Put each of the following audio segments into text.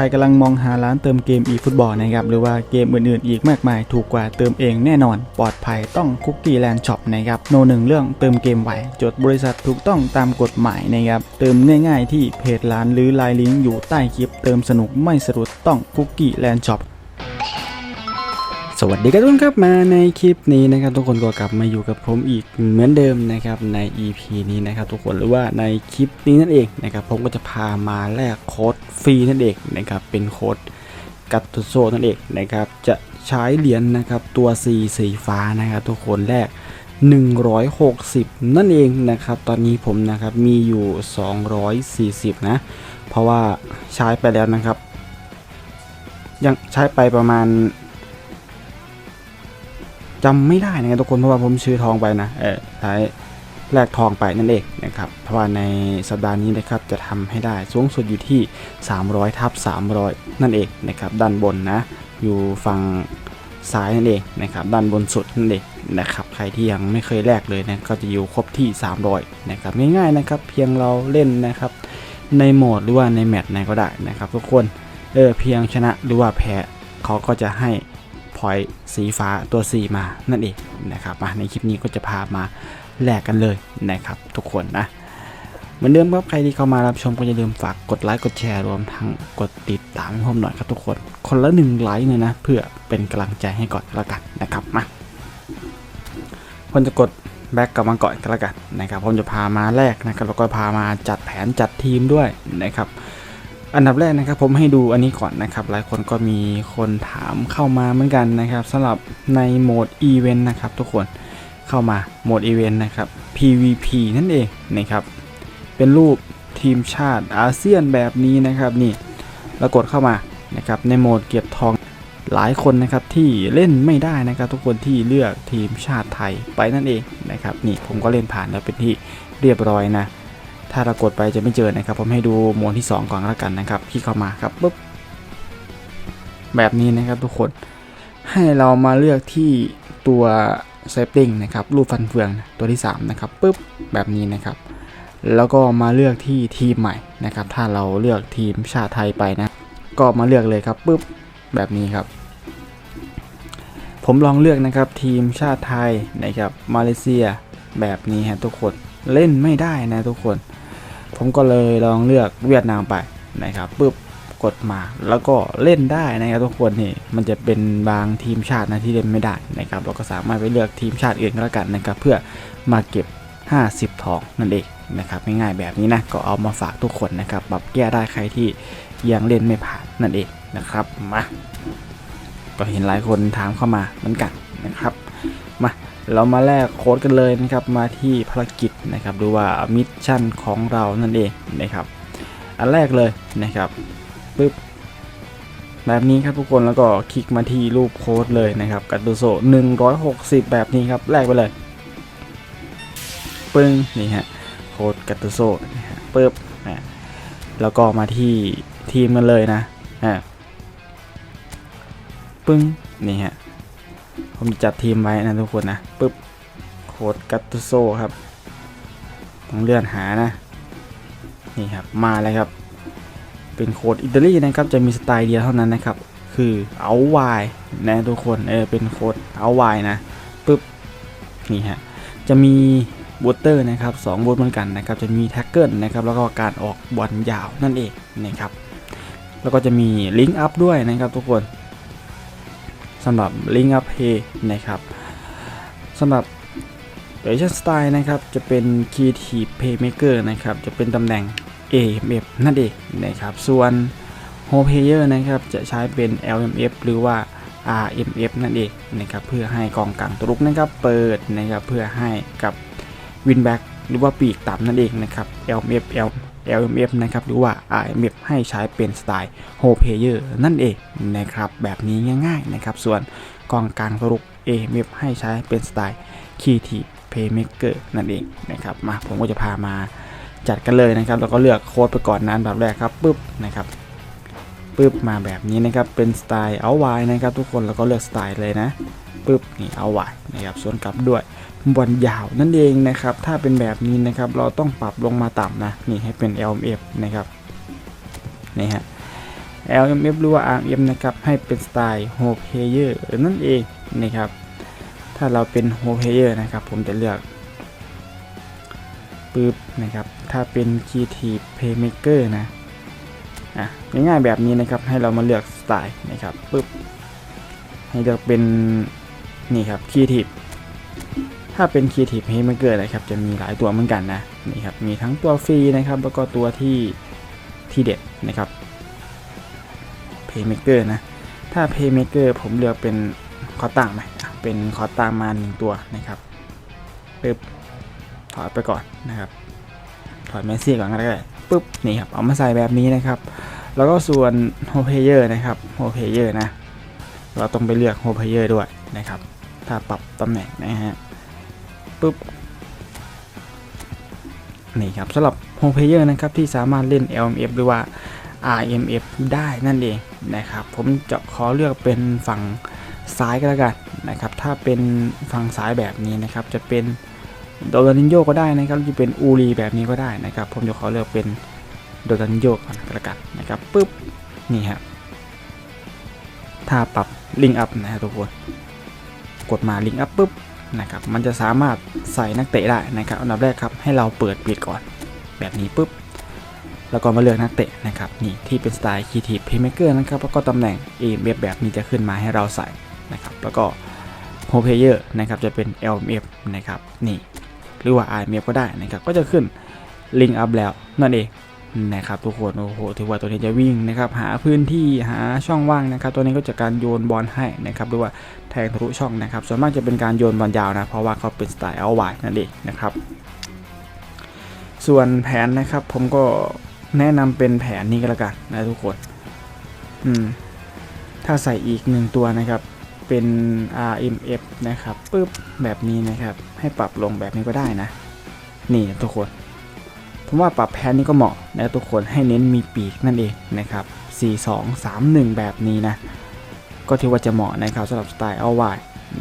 ใครกำลังมองหาร้านเติมเกม eFootball นะครับหรือว่าเกมอื่นๆ อีกมากมายถูกกว่าเติมเองแน่นอน ปลอดภัยต้องคุกกี้แลนด์ช็อปนะครับโนหนึ่งเรื่องเติมเกมไหวจดบริษัทถูกต้องตามกฎหมายนะครับเติมง่ายๆที่เพจร้านหรือไลน์ลิงก์อยู่ใต้คลิป เติมสนุกไม่สะดุดต้องคุกกี้แลนด์ช็อป สวัสดีครับทุกคนครับมาในคลิปนี้นะครับ ทุกคนก็กลับมาอยู่กับผมอีกเหมือนเดิมนะครับใน EP นี้นะครับ ทุกคนหรือว่าในคลิปนี้นั่นเองนะครับผมก็จะพามาแลกโค้ดฟรีนั่นเองนะครับเป็นโค้ดกัตตุโซนั่นเองนะครับจะใช้เหรียญนะครับตัว C สีฟ้านะครับ ทุกคนแรก160 นั่นเองนะครับ ตอนนี้ผมนะครับมีอยู่ 240 นะ เพราะว่าใช้ไปแล้วนะครับ ยังใช้ไปประมาณ จำไม่ได้นะครับทุกคนเพราะว่าผมซื้อทองไปนะเออใช้แลกทองไปนั่นเองนะครับเพราะว่าในสัปดาห์นี้นะครับจะทำให้ได้สูงสุดอยู่ที่ 300ทับ300 นั่นเองนะครับด้านบนนะอยู่ฝั่งซ้ายนั่นเองนะครับด้านบนสุดนั่นเองนะครับใครที่ยังไม่เคยแลกเลยนะก็จะอยู่ครบที่ 300นะครับง่ายๆนะครับเพียงเราเล่นนะครับในโหมดหรือว่าในแมตช์ไหนก็ได้นะครับทุกคนเออเพียงชนะหรือว่าแพ้เขาก็จะให้ พอยสีฟ้าตัว4มานั่นเองนะครับมาในคลิปนี้ก็จะพามาแลกกันเลยนะครับ ทุกคนนะเหมือนเดิมครับใครที่เข้ามารับชมก็อย่าลืมฝากกดไลค์กดแชร์รวมทั้งกดติดตามให้ผมหน่อยครับทุกคน คนละหนึ่งไลค์เนี่ยนะ เพื่อเป็นกำลังใจให้ก่อนล้วกันนะครับมาผมจะกดแบ็กกลับมาก่อนก็แล้วกันนะครับผมจะพามาแลกนะครับแล้วก็พามาจัดแผนจัดทีมด้วยนะครับ อันดับแรกนะครับผมให้ดูอันนี้ก่อนนะครับ หลายคนก็มีคนถามเข้ามาเหมือนกันนะครับสำหรับในโหมดอีเวนต์นะครับทุกคนเข้ามาโหมดอีเวนต์นะครับ PVP นั่นเองนะครับ เป็นรูปทีมชาติอาเซียนแบบนี้นะครับนี่แล้วกดเข้ามานะครับในโหมดเก็บทองหลายคนนะครับที่เล่นไม่ได้นะครับทุกคนที่เลือกทีมชาติไทยไปนั่นเองนะครับนี่ผมก็เล่นผ่านแล้วเป็นที่เรียบร้อยนะ ถ้าเรากดไปจะไม่เจอนะครับ ผมให้ดูโหมดที่ 2 ก่อนแล้วกันนะครับคลิกเข้ามาครับปุ๊บแบบนี้นะครับทุกคนให้เรามาเลือกที่ตัวเซฟติ้งนะครับรูปฟันเฟืองตัวที่ 3 นะครับปุ๊บแบบนี้นะครับ แล้วก็มาเลือกที่ทีมใหม่นะครับ ถ้าเราเลือกทีมชาติไทยไปนะ ก็มาเลือกเลยครับปุ๊บแบบนี้ครับ ผมลองเลือกนะครับทีมชาติไทยนะครับมาเลเซียแบบนี้ฮะทุกคนเล่นไม่ได้นะทุกคน ผมก็เลยลองเลือกเวียดนามไปนะครับปุ๊บกดมาแล้วก็เล่นได้นะครับทุกคนนี่มันจะเป็นบางทีมชาตินะที่เล่นไม่ได้นะครับเราก็สามารถไปเลือกทีมชาติอื่นก็แล้วกันนะครับเพื่อมาเก็บ 50 ทองนั่นเองนะครับง่ายๆแบบนี้นะก็เอามาฝากทุกคนนะครับปรับแก้ได้ใครที่ยังเล่นไม่ผ่านนั่นเองนะครับมาก็เห็นหลายคนถามเข้ามาเหมือนกันนะครับมา เรามาแลกโค้ดกันเลยนะครับมาที่ภารกิจนะครับดูว่ามิชชั่นของเรานั่นเองนะครับอันแรกเลยนะครับปึ๊บแบบนี้ครับทุกคนแล้วก็คลิกมาที่รูปโค้ดเลยนะครับกัตตุโซ160 แบบนี้ครับแลกไปเลยปึ้งนี่ฮะโค้ดกัตตุโซนี่ฮะปึ๊บอะแล้วก็มาที่ทีมกันเลยนะอะปึ้งนี่ฮะ ผมจัดทีมไว้นะทุกคนนะปึ๊บโค้ดกัตตุโซครับต้องเลื่อนหานะนี่ครับมาเลยครับ เป็นโค้ดอิตาลีนะครับจะมีสไตล์เดียวเท่านั้นนะครับ คือเอาวายนะทุกคนเออเป็นโค้ดเอาวายนะปึ๊บนี่ฮะจะมีบูตเตอร์นะครับ2บูตเหมือนกันนะครับจะมีแท็กเกิลนะครับแล้วก็การออกบอลยาวนั่นเองนะครับแล้วก็จะมีลิงก์อัพด้วยนะครับทุกคน สำหรับลิงก์อัพเพย์นะครับสำหรับเ a ชั่นสไตล์นะครับจะเป็น Creative Playmaker นะครับจะเป็นตำแหน่ง AMF นั่นเองนะครับส่วน Home Player นะครับจะใช้เป็น LMF หรือว่า RMF นั่นเองนะครับเพื่อให้กองกลางตัวรุกนะครับเปิดนะครับเพื่อให้กับวินแบ็กหรือว่าปีกต่ำนั่นเองนะครับ LMF L LMF นะครับหรือว่า RMF ให้ใช้เป็นสไตล์ Whole Player นั่นเองนะครับแบบนี้ง่ายๆนะครับส่วนกองกลางตัวรุก AMF ให้ใช้เป็นสไตล์ Creative Playmaker นั่นเองนะครับมาผมก็จะพามาจัดกันเลยนะครับแล้วก็เลือกโค้ดไปก่อนนะอันดับแรกครับปุ๊บนะครับปุ๊บมาแบบนี้นะครับเป็นสไตล์เอาไว้นะครับทุกคนแล้วก็เลือกสไตล์เลยนะปุ๊บนี่เอาไว้นะครับส่วนกลับด้วย บอลยาวนั่นเองนะครับ ถ้าเป็นแบบนี้นะครับเราต้องปรับลงมาต่ำนะนี่ให้เป็น LMF นะครับนี่ฮะ LMF หรือว่า RM นะครับให้เป็นสไตล์ Whole Player นั่นเองนะครับ ถ้าเราเป็น Whole Player นะครับ ผมจะเลือกปึ๊บนะครับ ถ้าเป็น Creative Playmaker นะอะง่ายๆแบบนี้นะครับให้เรามาเลือกสไตล์นะครับปึ๊บให้เลือกเป็นนี่ครับ Creative ถ้าเป็น Creative Playmaker นะครับจะมีหลายตัวเหมือนกันนะนี่ครับมีทั้งตัวฟรีนะครับแล้วก็ตัวที่ที่เด็ดนะครับ Playmaker นะถ้า Playmaker ผมเลือกเป็นคอตั้งไหมเป็นคอตั้งมาหนึ่งตัวนะครับปึ๊บถอดไปก่อนนะครับถอดเมสซี่ก่อนก็ได้ปึ๊บนี่ครับเอามาใส่แบบนี้นะครับแล้วก็ส่วน Home Player นะครับ Home Player นะเราต้องไปเลือก Home Player ด้วยนะครับ ถ้าปรับตำแหน่งนะฮะ ปึ๊บนี่ครับสำหรับ Home Player นะครับที่สามารถเล่น LMF หรือว่า RMF ได้นั่นเองนะครับ ผมจะขอเลือกเป็นฝั่งซ้ายก็แล้วกันนะครับ ถ้าเป็นฝั่งซ้ายแบบนี้นะครับ จะเป็นโดดานินโยก็ได้นะครับจะเป็นอูรีแบบนี้ก็ได้นะครับ ผมจะขอเลือกเป็นโดดานินโยก่อนก็แล้วกันนะครับปุ๊บนี่ฮะถ้าปรับลิงอัพนะฮะทุกคน กดมาลิงอัพปุ๊บ นะครับมันจะสามารถใส่นักเตะได้นะครับอันดับแรกครับให้เราเปิดปิดก่อนแบบนี้ปุ๊บแล้วก็มาเลือกนักเตะนะครับนี่ที่เป็นสไตล์ Creative Playmaker นะครับแล้วก็ตำแหน่ง AMF แบบนี้จะขึ้นมาให้เราใส่นะครับแล้วก็ Home Player นะครับจะเป็น LMF นะครับนี่หรือว่า RMF ก็ได้นะครับก็จะขึ้น Link Up แล้วนั่นเอง นะครับทุกคนโอ้โหถือว่าตัวนี้จะวิ่งนะครับหาพื้นที่หาช่องว่างนะครับ ตัวนี้ก็จะการโยนบอลให้นะครับหรือว่าแทงทะลุช่องนะครับ ส่วนมากจะเป็นการโยนบอลยาวนะเพราะว่าเขาเป็นสไตล์เอาไว้นั่นเองนะครับ ส่วนแผนนะครับผมก็แนะนำเป็นแผนนี้ก็แล้วกันนะทุกคนอืมถ้าใส่อีกหนึ่งตัวนะครับเป็น RMF นะครับปึ๊บแบบนี้นะครับ ให้ปรับลงแบบนี้ก็ได้นะ นี่นะทุกคน ผมว่าปรับแผนนี้ก็เหมาะนะทุกคนให้เน้นมีปีกนั่นเองนะครับ 4 2 3 1 แบบนี้นะ ก็ถือว่าจะเหมาะนะครับสำหรับสไตล์เอาไว้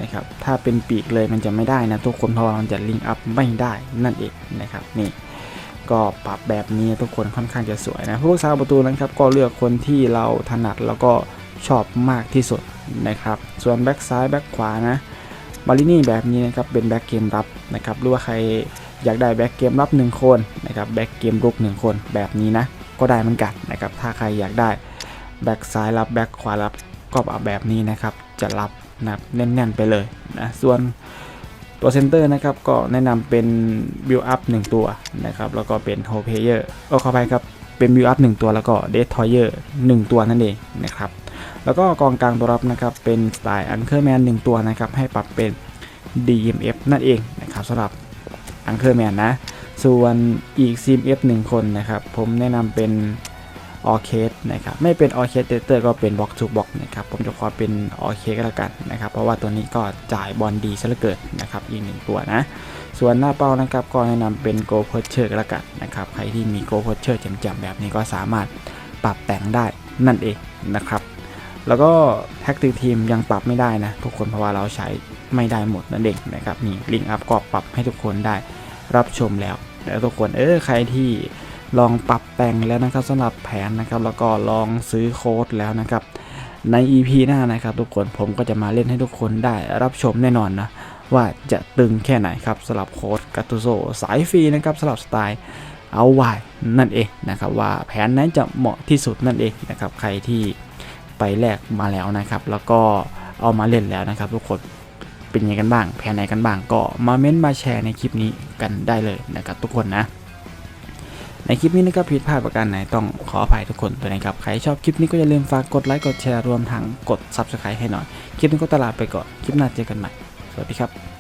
นะครับถ้าเป็นปีกเลยมันจะไม่ได้นะทุกคนเพราะว่ามันจะลิงอัพไม่ได้นั่นเองนะครับนี่ก็ปรับแบบนี้ทุกคนค่อนข้างจะสวยนะผู้รักษาประตูนะครับก็เลือกคนที่เราถนัดแล้วก็ชอบมากที่สุดนะครับส่วนแบ็กซ้ายแบ็กขวานะมารินี่แบบนี้นะครับเป็นแบ็กเกมรับนะครับหรือว่าใคร อยากได้แบ็กเกมรับ 1 คนนะครับแบ็กเกมรุก 1 คนแบบนี้นะ ก็ได้เหมือนกันนะครับถ้าใครอยากได้แบ็กซ้ายรับแบ็กขวารับก็เอาแบบนี้นะครับจะรับนะแน่น ๆ ไปเลยนะส่วนตัวเซนเตอร์นะครับก็แนะนำเป็น build up 1ตัวนะครับแล้วก็เป็น whole player ก็เข้าไปครับเป็น build up 1ตัวแล้วก็ destroyer 1ตัวนั่นเองนะครับแล้วก็กองกลางตัวรับนะครับเป็นสไตล์ anchorman 1ตัวนะครับให้ปรับเป็น DMF นั่นเองนะครับสำหรับ anchorman นนะ ส่วนอีก CMF 1คนนะครับ ผมแนะนำเป็นออเคสนะครับ ไม่เป็นออเคสเตอร์ก็เป็นบ็อกทูบ็อกนะครับ ผมจะขอเป็นออเคสก็แล้วกันนะครับ เพราะว่าตัวนี้ก็จ่ายบอลดีซะเหลือเกินนะครับ อีกหนึ่งตัวนะ ส่วนหน้าเป้านะครับก็แนะนำเป็นโกเพอร์เชอร์ก็แล้วกันนะครับ ใครที่มีโกเพอร์เชอร์จำๆแบบนี้ก็สามารถปรับแต่งได้นั่นเองนะครับ แล้วก็แท็กติกทีมยังปรับไม่ได้นะทุกคนเพราะว่าเราใช้ไม่ได้หมดนั่นเองนะครับนี่ลิงก์อัพก็ปรับให้ทุกคนได้รับชมแล้วแล้วทุกคนเออใครที่ลองปรับแต่งแล้วนะครับสำหรับแผนนะครับ แล้วก็ลองซื้อโค้ดแล้วนะครับ ใน EP หน้านะครับ ทุกคนผมก็จะมาเล่นให้ทุกคนได้รับชมแน่นอนนะว่าจะตึงแค่ไหนครับสำหรับโค้ดกัต u โซสายฟรีนะครับสำหรับสไตล์เอาไว้นั่นเองนะครับ ว่าแผนนั้นจะเหมาะที่สุดนั่นเองนะครับใครที่ ไปแลกมาแล้วนะครับ แล้วก็เอามาเล่นแล้วนะครับ ทุกคนเป็นยังไงกันบ้าง แผนไหนกันบ้างก็มาเม้นต์มาแชร์ในคลิปนี้กันได้เลยนะครับทุกคนนะ ในคลิปนี้นะครับผิดพลาดประการไหนต้องขออภัยทุกคนด้วยนะครับใครชอบคลิปนี้ก็อย่าลืมฝากกดไลค์กดแชร์รวมทั้งกด Subscribe ให้หน่อย คลิปนี้ก็ตลาดไปก่อนคลิปหน้าเจอกันใหม่สวัสดีครับ